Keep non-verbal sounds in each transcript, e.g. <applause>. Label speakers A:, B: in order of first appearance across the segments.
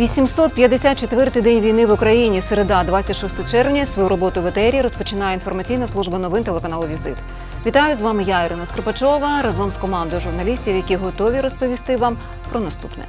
A: 854-й день війни в Україні. Середа, 26 червня. Свою роботу в етері розпочинає інформаційна служба новин телеканалу Візит. Вітаю з вами я, Ірина Скрипачова, разом з командою журналістів, які готові розповісти вам про наступне.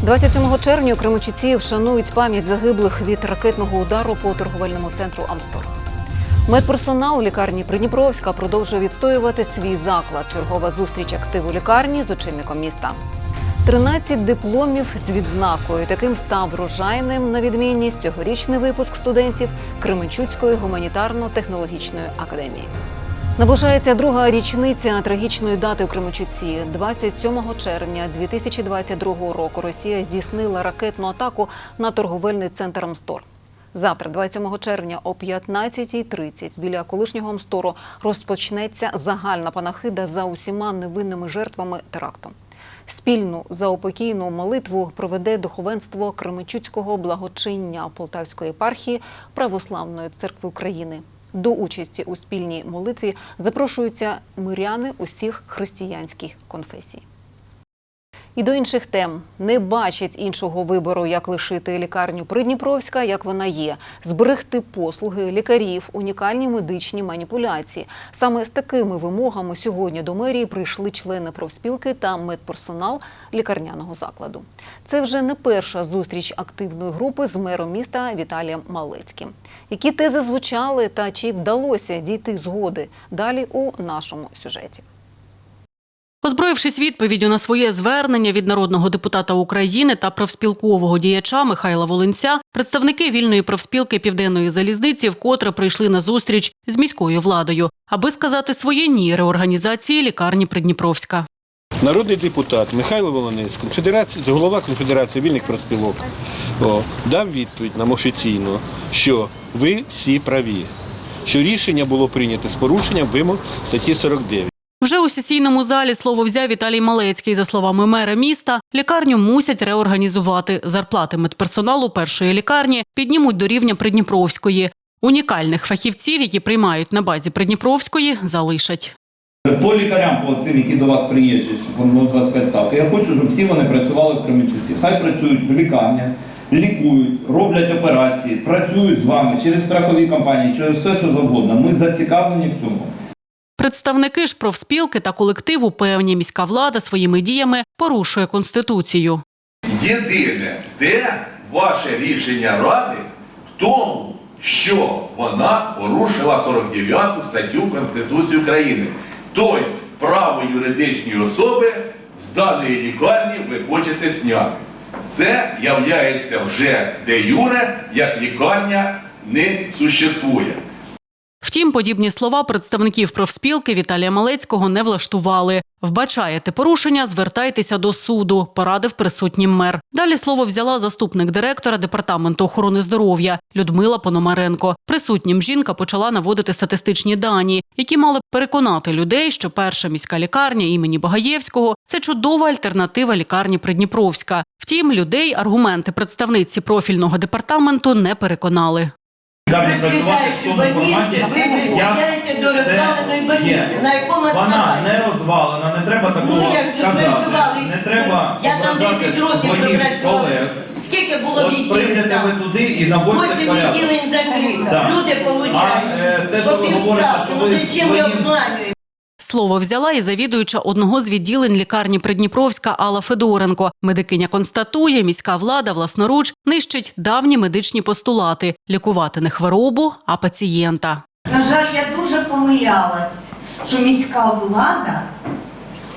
A: 27 червня у Кременчуці вшанують пам'ять загиблих від ракетного удару по торговельному центру Амстор. Медперсонал лікарні Придніпровська продовжує відстоювати свій заклад. Чергова зустріч активу лікарні з очільником міста. 13 дипломів з відзнакою. Таким став врожайним на відмінність цьогорічний випуск студентів Кременчуцької гуманітарно-технологічної академії. Наближається друга річниця трагічної дати у Кременчуці. 27 червня 2022 року Росія здійснила ракетну атаку на торговельний центр Амстор. Завтра, 27 червня, о 15.30 біля колишнього Амстору розпочнеться загальна панахида за усіма невинними жертвами теракту. Спільну заопокійну молитву проведе духовенство Кременчуцького благочиння Полтавської єпархії Православної церкви України. До участі у спільній молитві запрошуються миряни усіх християнських конфесій. І до інших тем не бачать іншого вибору, як лишити лікарню Придніпровська, як вона є, зберегти послуги лікарів, унікальні медичні маніпуляції. Саме з такими вимогами сьогодні до мерії прийшли члени профспілки та медперсонал лікарняного закладу. Це вже не перша зустріч активної групи з мером міста Віталієм Малецьким. Які тези звучали та чи вдалося дійти згоди? Далі у нашому сюжеті.
B: Озброївшись відповіддю на своє звернення від народного депутата України та профспілкового діяча Михайла Волинця, представники вільної профспілки південної залізниці вкотре прийшли на зустріч з міською владою, аби сказати своє ні реорганізації лікарні Придніпровська.
C: Народний депутат Михайло Волонець, конфедерація, голова Конфедерації вільних профспілок, дав відповідь нам офіційно, що ви всі праві, що рішення було прийнято з порушенням вимог статті 49.
B: Вже у сесійному залі слово взяв Віталій Малецький. За словами мера міста, лікарню мусять реорганізувати. Зарплати медперсоналу першої лікарні піднімуть до рівня Придніпровської. Унікальних фахівців, які приймають на базі Придніпровської, залишать.
D: По лікарям, по цим, які до вас приїжджають, щоб воно 25 ставки, я хочу, щоб всі вони працювали в Кременчуці. Хай працюють в лікарнях, лікують, роблять операції, працюють з вами через страхові компанії, через все, що завгодно. Ми зацікавлені в цьому.
B: Представники ж профспілки та колективу певні міська влада своїми діями порушує конституцію.
E: Єдине, де ваше рішення ради в тому, що вона порушила 49 статтю Конституції України. Тобто право юридичної особи з даної лікарні ви хочете зняти. Це являється вже де юре, як лікарня не существує.
B: Втім, подібні слова представників профспілки Віталія Малецького не влаштували. Вбачаєте порушення, звертайтеся до суду, порадив присутнім мер. Далі слово взяла заступник директора департаменту охорони здоров'я Людмила Пономаренко. Присутнім жінка почала наводити статистичні дані, які мали переконати людей, що перша міська лікарня імені Багаєвського це чудова альтернатива лікарні Придніпровська. Втім, людей аргументи представниці профільного департаменту не переконали.
F: Лікарні працювати в тому форматі,
G: ви присідаєте до розваленої больниці. На якому
F: Вона
G: основанні?
F: не розвалена, не треба такого
G: Ну, як же
F: казати.
G: працювали?
F: Не треба
G: Я там
F: ображати
G: 10 років
F: своїх
G: пропрацювала.
F: колег.
G: Скільки було
F: От
G: відділень
F: прийдете
G: там?
F: ви туди і наводьте
G: 8
F: порядок.
G: відділень закрито.
F: Да.
G: Люди
F: А, е, те, що
G: по
F: говорите,
G: півставки.
F: що
G: Ну
F: ви
G: зачем ви обманюєте?
B: Слово взяла і завідуюча одного з відділень лікарні Придніпровська Алла Федоренко. Медикиня констатує, міська влада власноруч нищить давні медичні постулати лікувати не хворобу, а пацієнта.
H: На жаль, я дуже помилялась, що міська влада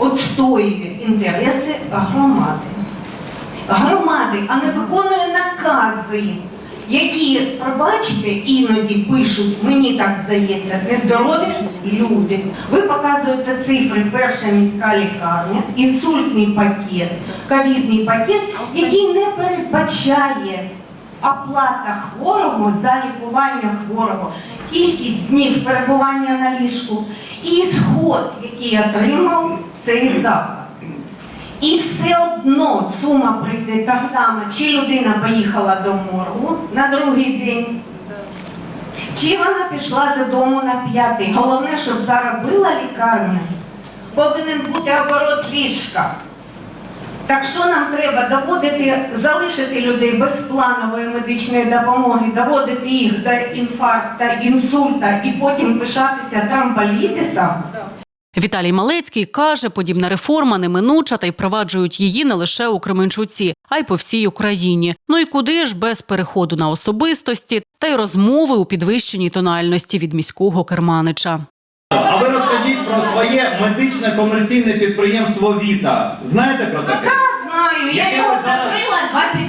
H: відстоює інтереси громади. Громади, а не виконує накази, які, пробачте, іноді пишуть, мені так здається, нездорові люди. Ви показуєте цифри, перша міська лікарня, інсультний пакет, ковідний пакет, який не передбачає оплата хворого за лікування хворого, кількість днів перебування на ліжку і сход, який отримав цей заклад. І все одно сума прийде та сама, чи людина поїхала до моргу на другий день, чи вона пішла додому на п'ятий. Головне, щоб заробила лікарня, повинен бути оборот ліжка. Так що нам треба доводити, залишити людей без планової медичної допомоги, доводити їх до інфаркта, інсульта і потім пишатися тромболізисом?
B: Віталій Малецький каже, подібна реформа неминуча та й впроваджують її не лише у Кременчуці, а й по всій Україні. Ну і куди ж без переходу на особистості та й розмови у підвищеній тональності від міського керманича.
F: А ви розкажіть про своє медичне комерційне підприємство Віта. Знаєте про таке?
H: Знаю, я його закрила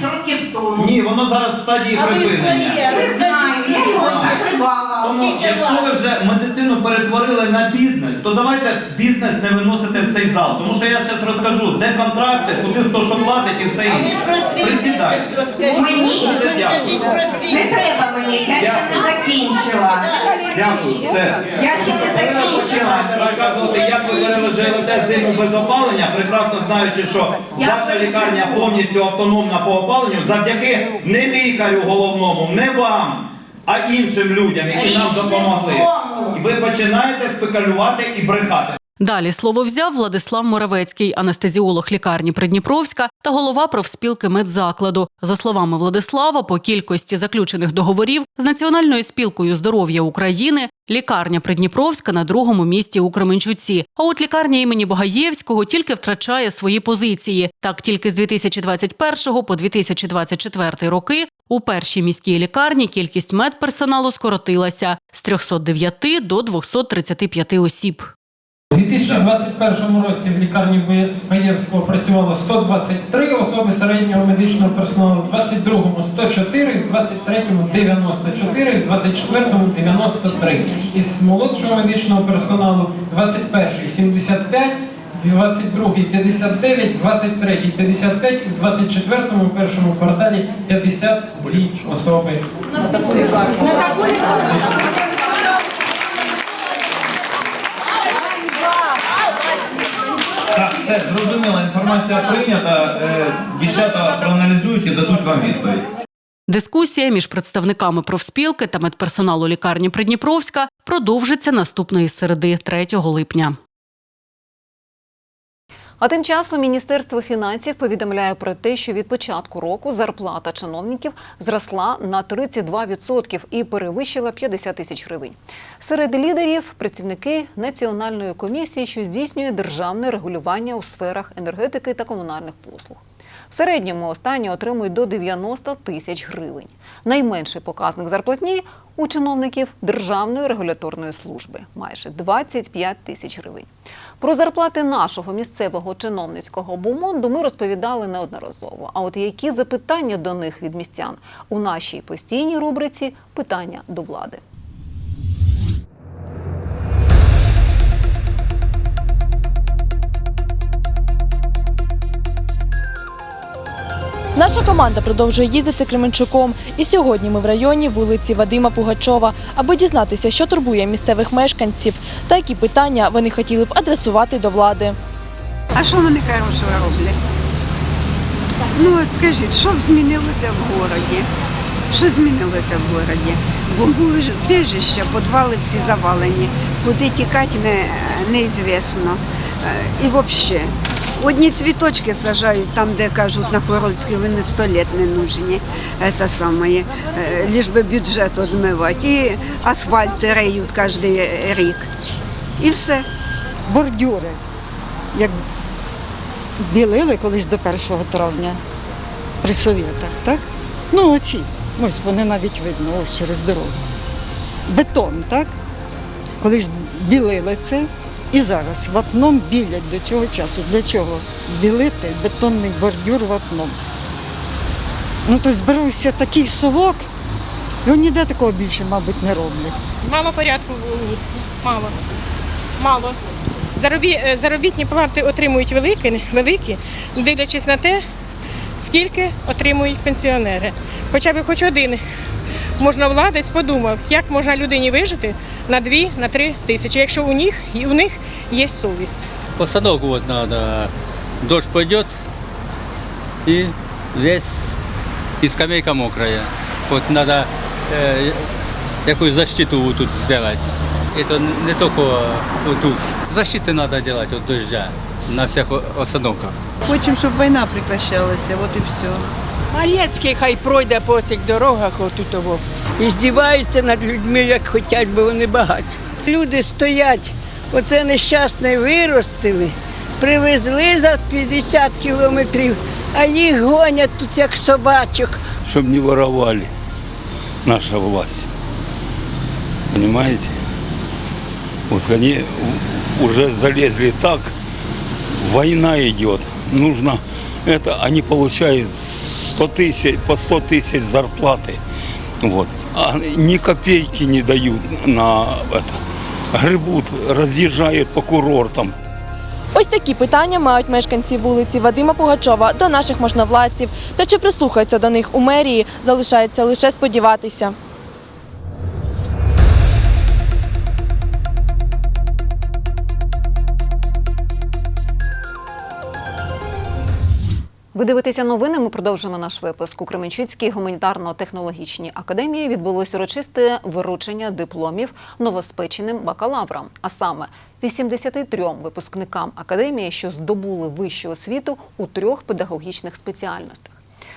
H: 20 років тому.
F: Ні, воно зараз в стадії припинення.
H: Не знаю, я його закривала.
F: Тому, якщо ви вже медицину перетворили на бізнес, то давайте бізнес не виносити в цей зал. Тому що я зараз розкажу, де контракти, куди хто що платить і все інше. Присідайте.
H: Мені
F: Дуже дякую.
H: не треба мені, я ще не закінчила.
F: Дякую. Це.
H: Я ще не закінчила.
F: починаєте розказувати, як ви переживете зиму без опалення, прекрасно знаючи, що ваша лікарня повністю автономна по опаленню завдяки не лікарю головному, не вам, а іншим людям, які нам допомогли. І ви починаєте спекулювати і брехати.
B: Далі слово взяв Владислав Моравецький, анестезіолог лікарні Придніпровська та голова профспілки медзакладу. За словами Владислава, по кількості заключених договорів з Національною спілкою здоров'я України лікарня Придніпровська на другому місці у Кременчуці. А от лікарня імені Богаєвського тільки втрачає свої позиції. Так, тільки з 2021 по 2024 роки у першій міській лікарні кількість медперсоналу скоротилася з 309 до 235 осіб.
I: У 2021 році в лікарні Баєвського працювало 123 особи середнього медичного персоналу, в 22-му 104, в 23-му 94, в 24-му 93. Із молодшого медичного персоналу 21-й 75, в 22-й 59, 23-й 55 і в 24-му першому кварталі 52 особи.
F: Так, все зрозуміла, інформація прийнята. Е, Дівчата проаналізують і дадуть вам відповідь.
B: Дискусія між представниками профспілки та медперсоналу лікарні Придніпровська продовжиться наступної середи 3 липня.
A: А тим часом Міністерство фінансів повідомляє про те, що від початку року зарплата чиновників зросла на 32% і перевищила 50 тисяч гривень. Серед лідерів працівники Національної комісії, що здійснює державне регулювання у сферах енергетики та комунальних послуг. Середньому останні отримують до 90 тисяч гривень. Найменший показник зарплатні у чиновників Державної регуляторної служби майже 25 тисяч гривень. Про зарплати нашого місцевого чиновницького бумонду ми розповідали неодноразово. А от які запитання до них від містян у нашій постійній рубриці Питання до влади.
J: Наша команда продовжує їздити Кременчуком. І сьогодні ми в районі вулиці Вадима Пугачова, аби дізнатися, що турбує місцевих мешканців та які питання вони хотіли б адресувати до влади.
K: А що вони хорошого роблять? Ну от скажіть, що змінилося в городі? Що змінилося в городі? Бомбоубіжища, підвали всі завалені. Куди тікати не, неізвісно. Е, І взагалі, одні цвіточки сажають там, де кажуть на Хорольській, вони сто літ не нужні. Це саме, е, лиш би бюджет відмивати. І асфальт реють кожен рік. І все.
L: бордюри, як білили колись до 1 травня при совєтах, так? Ну, оці, ось вони навіть видно, ось через дорогу. Бетон, так? Колись білили це і зараз вапном білять до цього часу. Для чого? Білити бетонний бордюр вапном. Ну, то зберовся такий совок, його ніде такого більше, мабуть, не роблять.
M: Мало порядку в місті. Мало. Мало. Заробі, е, заробітні плати отримують великі, великі, дивлячись на те, скільки отримують пенсіонери. Хоча б хоч один можна владець подумав, як можна людині вижити на 2 на 3 тисячі, якщо у них, у них є совість.
N: Посадок вот надо. Дождь пойдет и весь и скамейка мокрая. Вот надо э, такую защиту вот тут сделать. Это не только вот тут. Защиты надо делать от дождя. на всіх о- остановках.
G: Хочемо, щоб війна прекращалася, от і все.
O: Малецький хай пройде по цих дорогах отут того. І здіваються над людьми, як хочуть, бо вони багаті. Люди стоять, оце нещасне виростили, привезли за 50 кілометрів, а їх гонять тут як собачок.
P: Чтобы не воровали наша власть. Понимаете? Вот они у- уже залезли так, война идет, нужно это, они получают 100 тысяч, по 100 тысяч зарплаты, вот, а ни копейки не дают на это, гребут, разъезжают по курортам.
J: Ось такі питання мають мешканці вулиці Вадима Пугачова до наших можновладців. Та чи прислухаються до них у мерії, залишається лише сподіватися.
A: Ви дивитеся новини. Ми продовжуємо наш випуск. У Кременчуцькій гуманітарно-технологічній академії відбулось урочисте виручення дипломів новоспеченим бакалаврам, а саме 83 випускникам академії, що здобули вищу освіту у трьох педагогічних спеціальностях.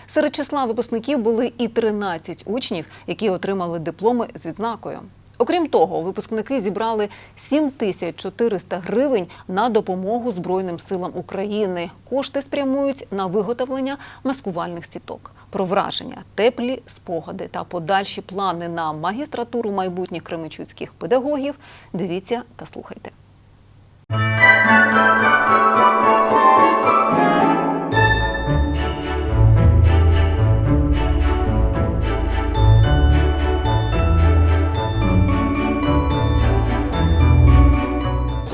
A: Серед числа випускників були і 13 учнів, які отримали дипломи з відзнакою. Окрім того, випускники зібрали 7400 гривень на допомогу Збройним силам України. Кошти спрямують на виготовлення маскувальних сіток. Про враження, теплі спогади та подальші плани на магістратуру майбутніх кременчуцьких педагогів. Дивіться та слухайте.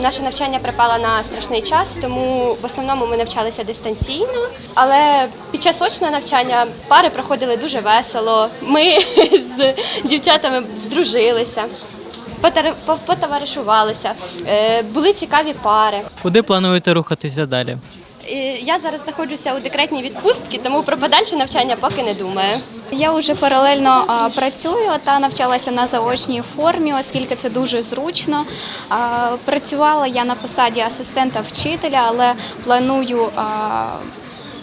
Q: Наше навчання припало на страшний час, тому в основному ми навчалися дистанційно. Але під час очного навчання пари проходили дуже весело. Ми <laughs> з дівчатами здружилися, потоваришувалися, Е, були цікаві пари.
R: Куди плануєте рухатися далі?
Q: Я зараз знаходжуся у декретній відпустці, тому про подальше навчання поки не думаю.
S: Я вже паралельно працюю та навчалася на заочній формі, оскільки це дуже зручно. Працювала я на посаді асистента вчителя, але планую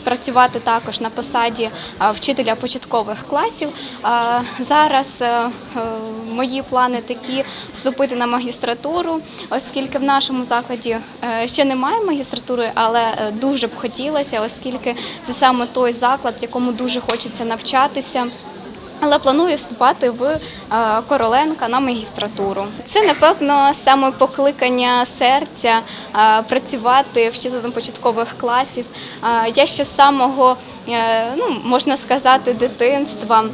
S: працювати також на посаді вчителя початкових класів. Зараз е, е, мої плани такі вступити на магістратуру, оскільки в нашому закладі е, ще немає магістратури, але дуже б хотілося, оскільки це саме той заклад, в якому дуже хочеться навчатися. Але планую вступати в е, Короленка на магістратуру. Це напевно саме покликання серця е, працювати вчителем початкових класів. Е, Я ще з самого ну можна сказати дитинства.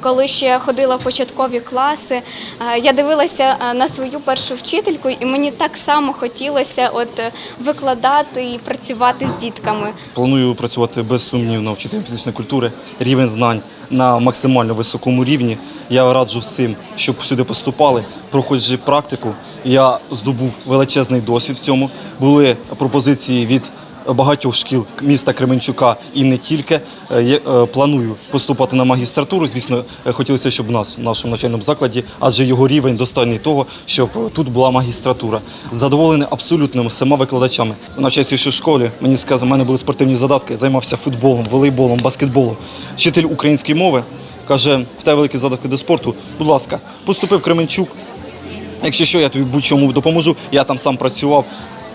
S: Коли ще ходила в початкові класи, е, я дивилася е, на свою першу вчительку, і мені так само хотілося от е, викладати і працювати з дітками.
T: Планую працювати без сумнів вчителем фізичної культури, рівень знань на максимально високому рівні. Я раджу всім, щоб сюди поступали, проходячи практику. Я здобув величезний досвід в цьому. Були пропозиції від багатьох шкіл міста Кременчука і не тільки. Е, е, Планую поступати на магістратуру. Звісно, е, хотілося, щоб у нас в нашому навчальному закладі, адже його рівень достойний того, щоб тут була магістратура. Задоволений абсолютно всіма викладачами. Навчаюся ще в школі. Мені сказали, в мене були спортивні задатки. Займався футболом, волейболом, баскетболом. Вчитель української мови каже: в тебе великі задатки до спорту. Будь ласка, поступив Кременчук. Якщо що, я тобі будь-чому допоможу. Я там сам працював.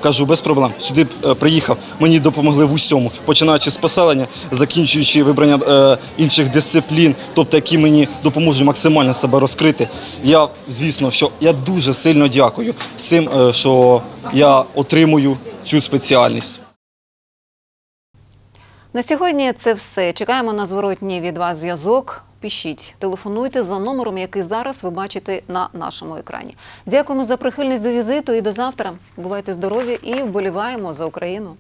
T: Кажу, без проблем. Сюди е, приїхав. Мені допомогли в усьому, починаючи з поселення, закінчуючи вибрання е, інших дисциплін, тобто які мені допоможуть максимально себе розкрити. Я, звісно, що я дуже сильно дякую всім, е, що я отримую цю спеціальність.
A: На сьогодні це все. Чекаємо на зворотній від вас зв'язок. Пишіть, телефонуйте за номером, який зараз ви бачите на нашому екрані. Дякуємо за прихильність до візиту і до завтра. Бувайте здорові і вболіваємо за Україну.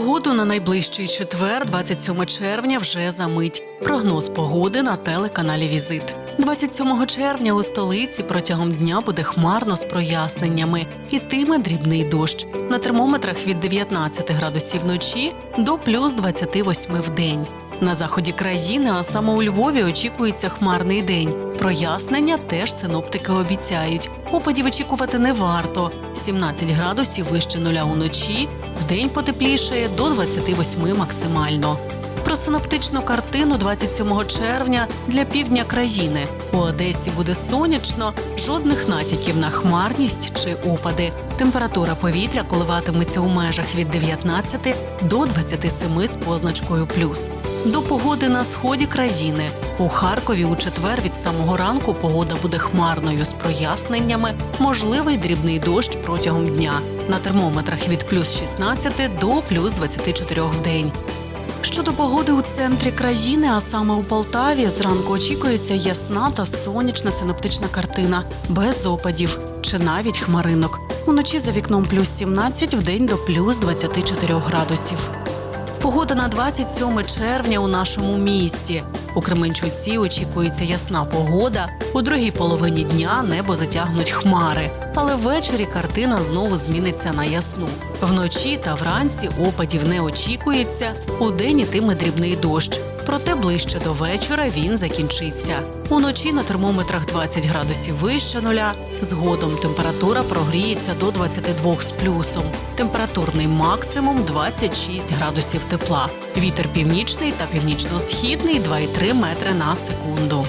B: Погоду на найближчий четвер, 27 червня, вже за мить. Прогноз погоди на телеканалі Візит. 27 червня у столиці протягом дня буде хмарно з проясненнями. Ітиме дрібний дощ. На термометрах від 19 градусів вночі до плюс 28 в день. На заході країни, а саме у Львові, очікується хмарний день. Прояснення теж синоптики обіцяють. Опадів очікувати не варто. 17 градусів вище нуля уночі, вдень потеплішає до 28 максимально. Про синоптичну картину 27 червня для півдня країни. У Одесі буде сонячно, жодних натяків на хмарність чи опади. Температура повітря коливатиметься у межах від 19 до 27 з позначкою плюс. До погоди на сході країни. У Харкові у четвер від самого ранку погода буде хмарною з проясненнями, можливий дрібний дощ протягом дня. На термометрах від плюс 16 до плюс 24 в день. Щодо погоди у центрі країни, а саме у Полтаві, зранку очікується ясна та сонячна синоптична картина, без опадів чи навіть хмаринок. Уночі за вікном плюс 17, день до плюс 24 градусів. Погода на 27 червня у нашому місті. У Кременчуці очікується ясна погода. У другій половині дня небо затягнуть хмари, але ввечері картина знову зміниться на ясну. Вночі та вранці опадів не очікується. У день ітиме дрібний дощ. Проте ближче до вечора він закінчиться. Уночі на термометрах 20 градусів вище нуля. Згодом температура прогріється до 22 з плюсом. Температурний максимум 26 градусів тепла. Вітер північний та північно-східний 2,3 метри на секунду.